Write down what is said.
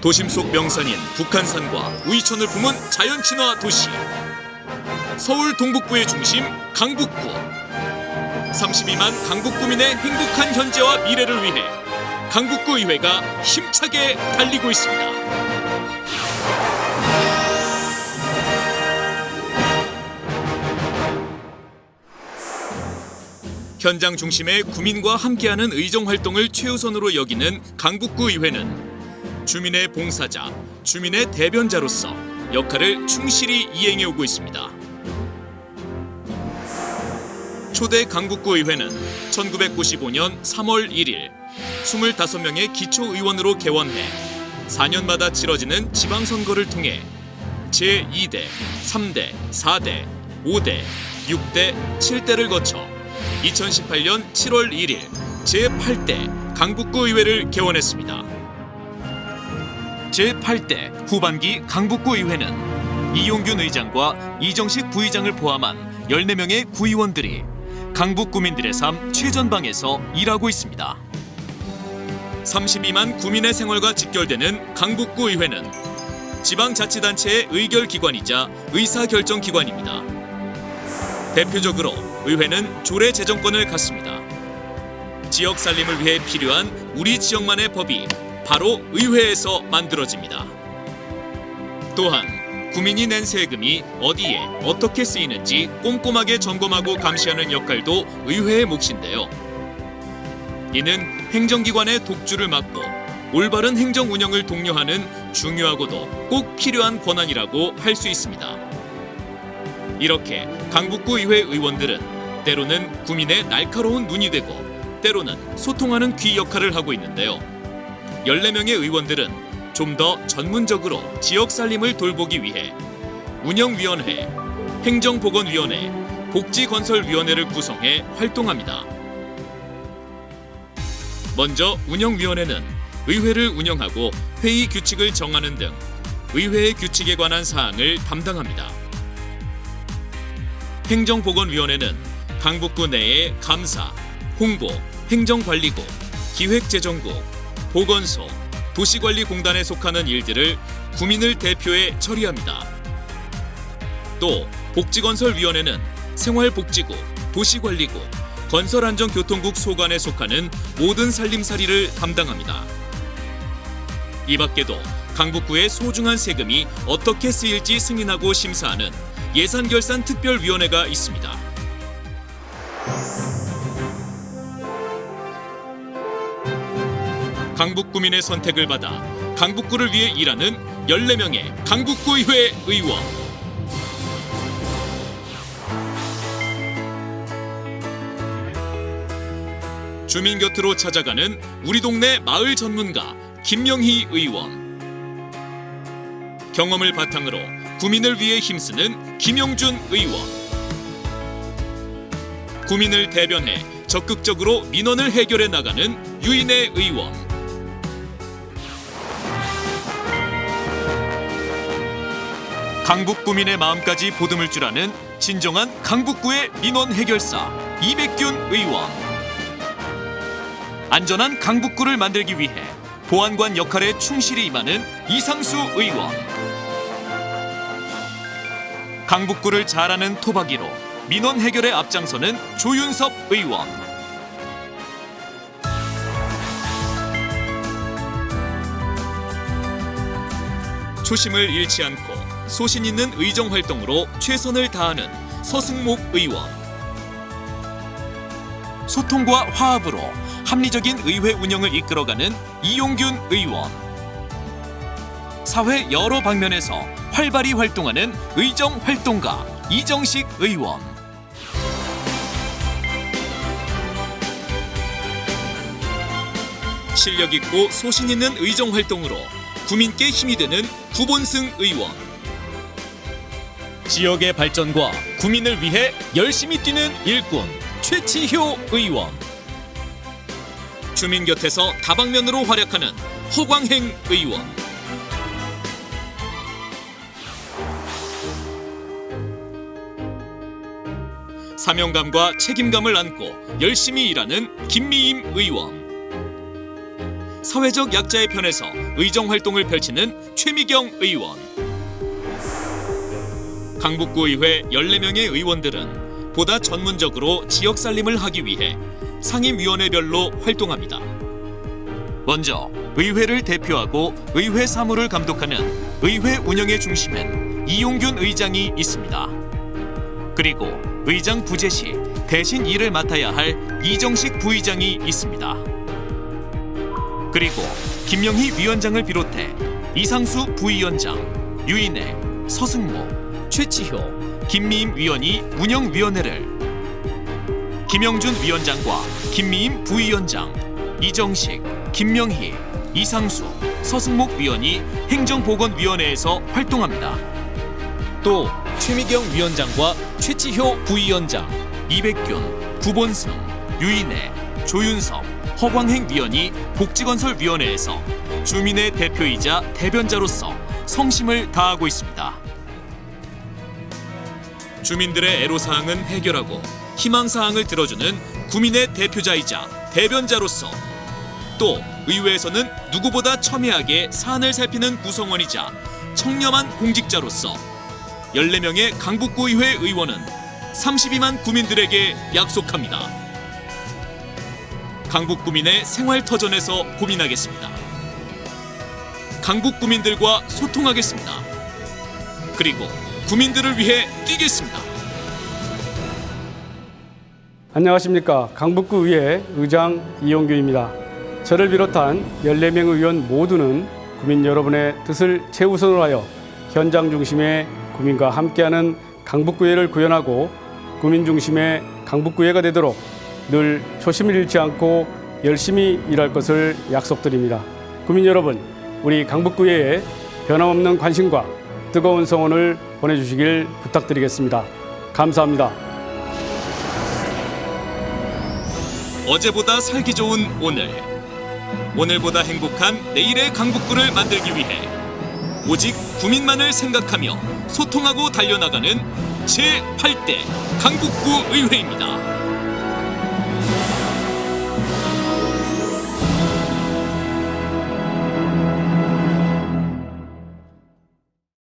도심 속 명산인 북한산과 우이천을 품은 자연 친화 도시 서울 동북부의 중심 강북구 32만 강북구민의 행복한 현재와 미래를 위해 강북구 의회가 힘차게 달리고 있습니다. 현장 중심의 구민과 함께하는 의정 활동을 최우선으로 여기는 강북구 의회는 주민의 봉사자, 주민의 대변자로서 역할을 충실히 이행해 오고 있습니다. 초대 강북구 의회는 1995년 3월 1일 25명의 기초의원으로 개원해 4년마다 치러지는 지방선거를 통해 제2대, 3대, 4대, 5대, 6대, 7대를 거쳐 2018년 7월 1일 제8대 강북구 의회를 개원했습니다. 제8대 후반기 강북구 의회는 이용균 의장과 이정식 부의장을 포함한 14명의 구의원들이 강북 구민들의 삶 최전방에서 일하고 있습니다. 32만 구민의 생활과 직결되는 강북구 의회는 지방자치단체의 의결기관이자 의사결정기관입니다. 대표적으로 의회는 조례 제정권을 갖습니다. 지역 살림을 위해 필요한 우리 지역만의 법이 바로 의회에서 만들어집니다. 또한 구민이 낸 세금이 어디에 어떻게 쓰이는지 꼼꼼하게 점검하고 감시하는 역할도 의회의 몫인데요. 이는 행정기관의 독주를 막고 올바른 행정 운영을 독려하는 중요하고도 꼭 필요한 권한이라고 할 수 있습니다. 이렇게 강북구 의회 의원들은 때로는 구민의 날카로운 눈이 되고 때로는 소통하는 귀 역할을 하고 있는데요. 14명의 의원들은 좀 더 전문적으로 지역 살림을 돌보기 위해 운영위원회, 행정보건위원회, 복지건설위원회를 구성해 활동합니다. 먼저 운영위원회는 의회를 운영하고 회의 규칙을 정하는 등 의회의 규칙에 관한 사항을 담당합니다. 행정보건위원회는 강북구 내의 감사, 홍보, 행정관리국, 기획재정국, 보건소, 도시관리공단에 속하는 일들을 구민을 대표해 처리합니다. 또 복지건설위원회는 생활복지국, 도시관리국, 건설안전교통국 소관에 속하는 모든 살림살이를 담당합니다. 이 밖에도 강북구의 소중한 세금이 어떻게 쓰일지 승인하고 심사하는 예산결산특별위원회가 있습니다. 강북구민의 선택을 받아 강북구를 위해 일하는 14명의 강북구의회 의원. 주민 곁으로 찾아가는 우리 동네 마을 전문가 김명희 의원. 경험을 바탕으로 구민을 위해 힘쓰는 김용준 의원. 구민을 대변해 적극적으로 민원을 해결해 나가는 유인혜 의원. 강북 구민의 마음까지 보듬을 줄 아는 진정한 강북구의 민원 해결사 이백균 의원. 안전한 강북구를 만들기 위해 보안관 역할에 충실히 임하는 이상수 의원. 강북구를 잘 아는 토박이로 민원 해결에 앞장서는 조윤섭 의원. 초심을 잃지 않고 소신 있는 의정 활동으로 최선을 다하는 서승목 의원. 소통과 화합으로 합리적인 의회 운영을 이끌어가는 이용균 의원. 사회 여러 방면에서 활발히 활동하는 의정 활동가 이정식 의원. 실력 있고 소신 있는 의정 활동으로 구민께 힘이 되는 구본승 의원. 지역의 발전과 구민을 위해 열심히 뛰는 일꾼 최치효 의원. 주민 곁에서 다방면으로 활약하는 허광행 의원. 사명감과 책임감을 안고 열심히 일하는 김미임 의원. 사회적 약자의 편에서 의정 활동을 펼치는 최미경 의원. 강북구의회 14명의 의원들은 보다 전문적으로 지역 살림을 하기 위해 상임위원회별로 활동합니다. 먼저 의회를 대표하고 의회 사무를 감독하는 의회 운영의 중심엔 이용균 의장이 있습니다. 그리고 의장 부재 시 대신 일을 맡아야 할 이정식 부의장이 있습니다. 그리고 김명희 위원장을 비롯해 이상수 부위원장, 유인혜, 서승모, 최치효, 김미임 위원이 운영위원회를 김영준 위원장과 김미임 부위원장, 이정식, 김명희, 이상수, 서승목 위원이 행정보건위원회에서 활동합니다. 또 최미경 위원장과 최치효 부위원장, 이백균, 구본승, 유인혜, 조윤섭, 허광행 위원이 복지건설위원회에서 주민의 대표이자 대변자로서 성심을 다하고 있습니다. 주민들의 애로사항은 해결하고 희망사항을 들어주는 구민의 대표자이자 대변자로서 또 의회에서는 누구보다 첨예하게 사안을 살피는 구성원이자 청렴한 공직자로서 14명의 강북구의회 의원은 32만 구민들에게 약속합니다. 강북구민의 생활터전에서 고민하겠습니다. 강북구민들과 소통하겠습니다. 그리고 구민들을 위해 뛰겠습니다. 안녕하십니까 강북구 의회 의장 이용규입니다. 저를 비롯한 14명 의원 모두는 구민 여러분의 뜻을 최우선으로 하여 현장 중심의 구민과 함께하는 강북구회를 구현하고 구민 중심의 강북구회가 되도록 늘 초심을 잃지 않고 열심히 일할 것을 약속드립니다. 구민 여러분, 우리 강북구회에 변함없는 관심과 뜨거운 성원을 보내주시길 부탁드리겠습니다. 감사합니다. 어제보다 살기 좋은 오늘 오늘보다 행복한 내일의 강북구를 만들기 위해 오직 구민만을 생각하며 소통하고 달려나가는 제8대 강북구 의회입니다.